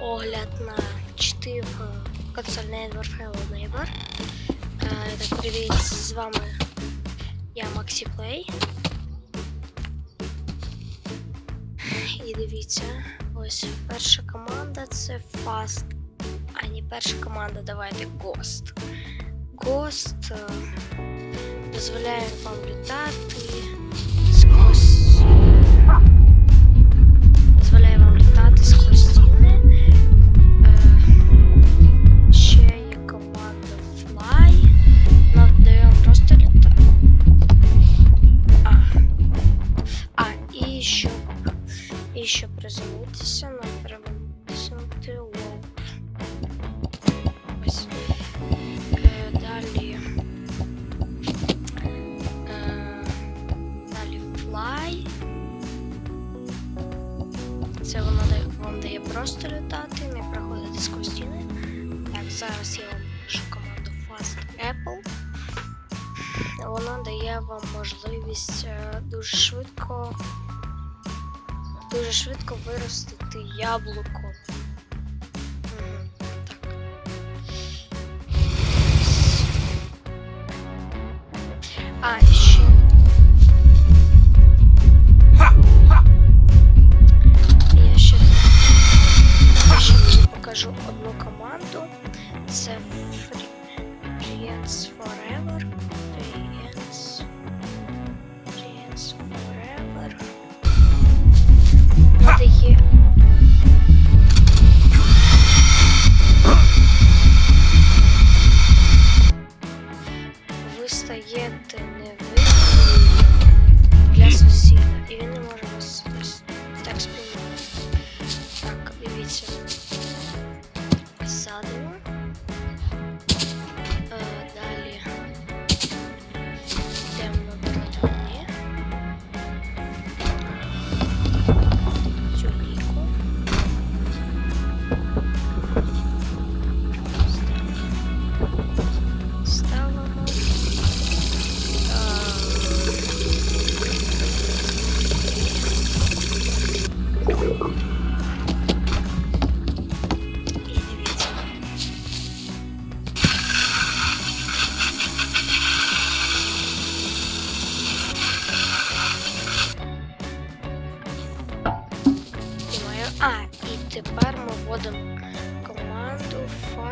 огляд на чтив консоль Network Hello Neighbor. Так, привіт, з вами я Максі Плей. І дивіться, ось перша команда це Fast. А не перша команда, давайте Ghost. Ghost е, дозволяє вам літати Це воно вам дає просто літати, не проходити сквозь стіни. Так, зараз я вам пишу команду Fast Apple. Вона дає вам можливість е, дуже швидко дуже швидко виростити яблуко. А, покажу одну команду. Це Friends Forever. Friends. Friends Forever. Де є. Ви стаєте невидимим для сусіда, і він не може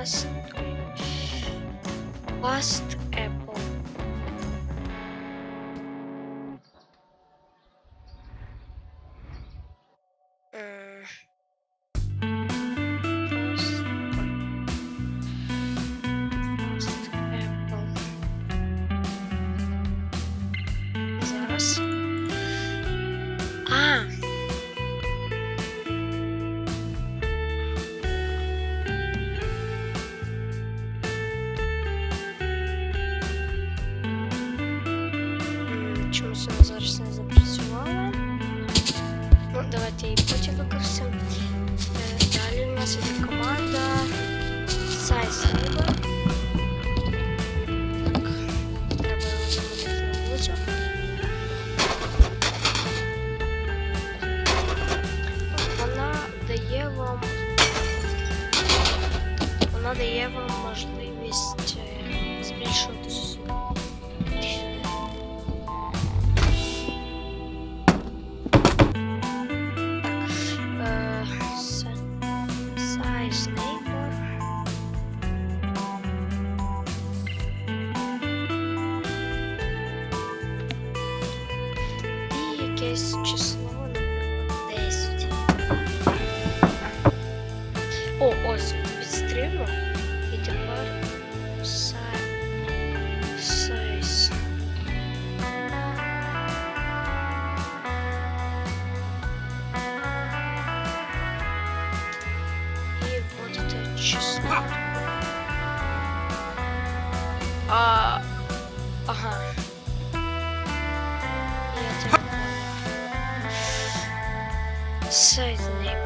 last last Ну, давайте її потім використаємо. Е, Далі у нас є команда Size Labor. Так, треба його замовити на вулицю. Вона дає вам вона дає вам можливість е, збільшувати І якесь Що з ним?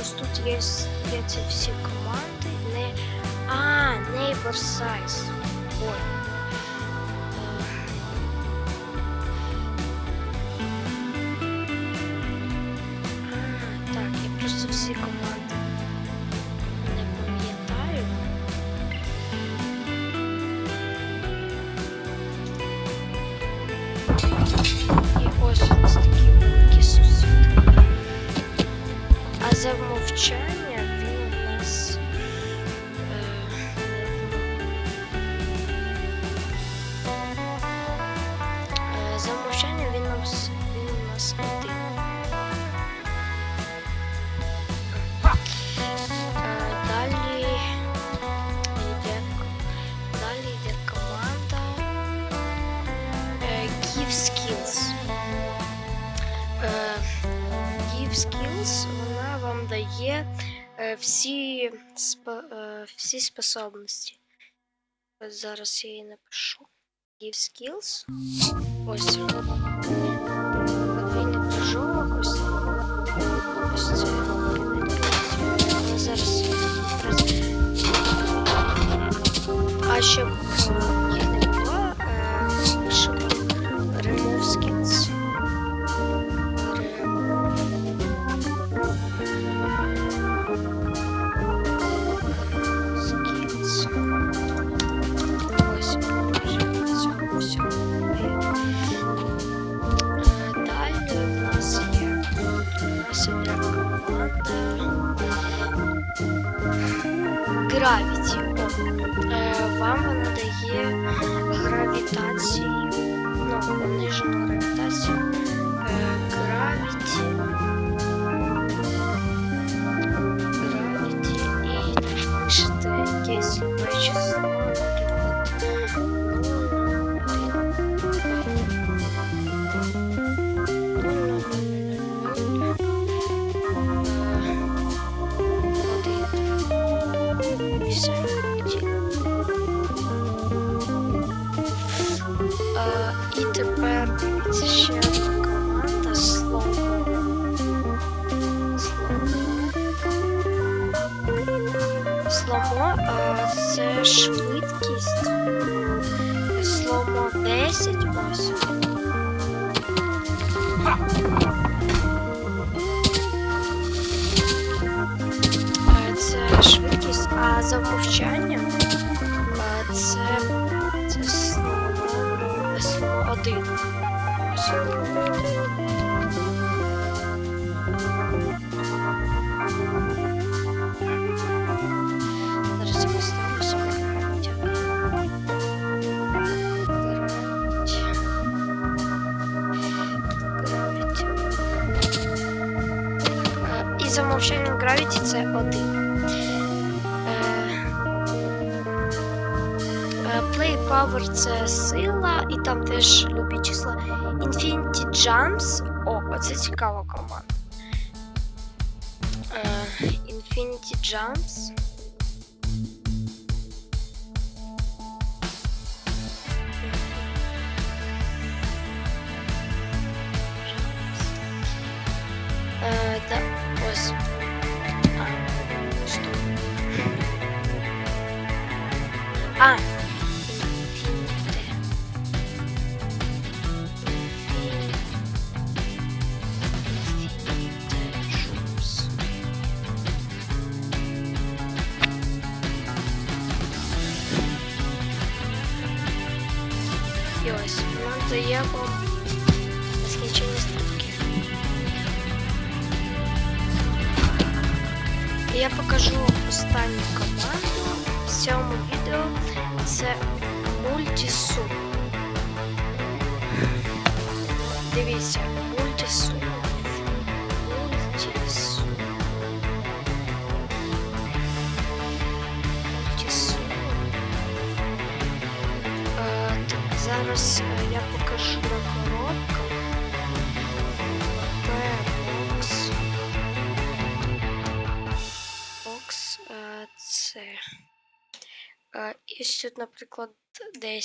Ось тут є, є ці всі команди, не... А, Neighbor Size. Ой. Всі команди не пам'ятаю. І ось у нас такі сусіди. А за всі, е, всі способності. Ось зараз я її напишу. Give Skills. Ось. Подвійний прыжок, ось. Ось це. Зараз. А щоб О, е, вам вона дає гравітацію, ну, понижену гравітацію. Е, гравіті. Гравіті і пишете якесь число, Е, І тепер дивіться ще одна команда слово. Слово е, це швидкість. Слово 10 ось. Power це сила, і там теж любі числа. Infinity Jumps. О, оце цікава команда. Uh, Infinity Jumps. вона дає вам нескінченні стрибки. І Я покажу останню команду в цьому відео. Це мультисум. Дивіться, мультисум. Мультисум. Мультисум. Е, так, зараз е, я покажу на коробках. P-Box. Box е, це. Е, І ось тут, наприклад, 10.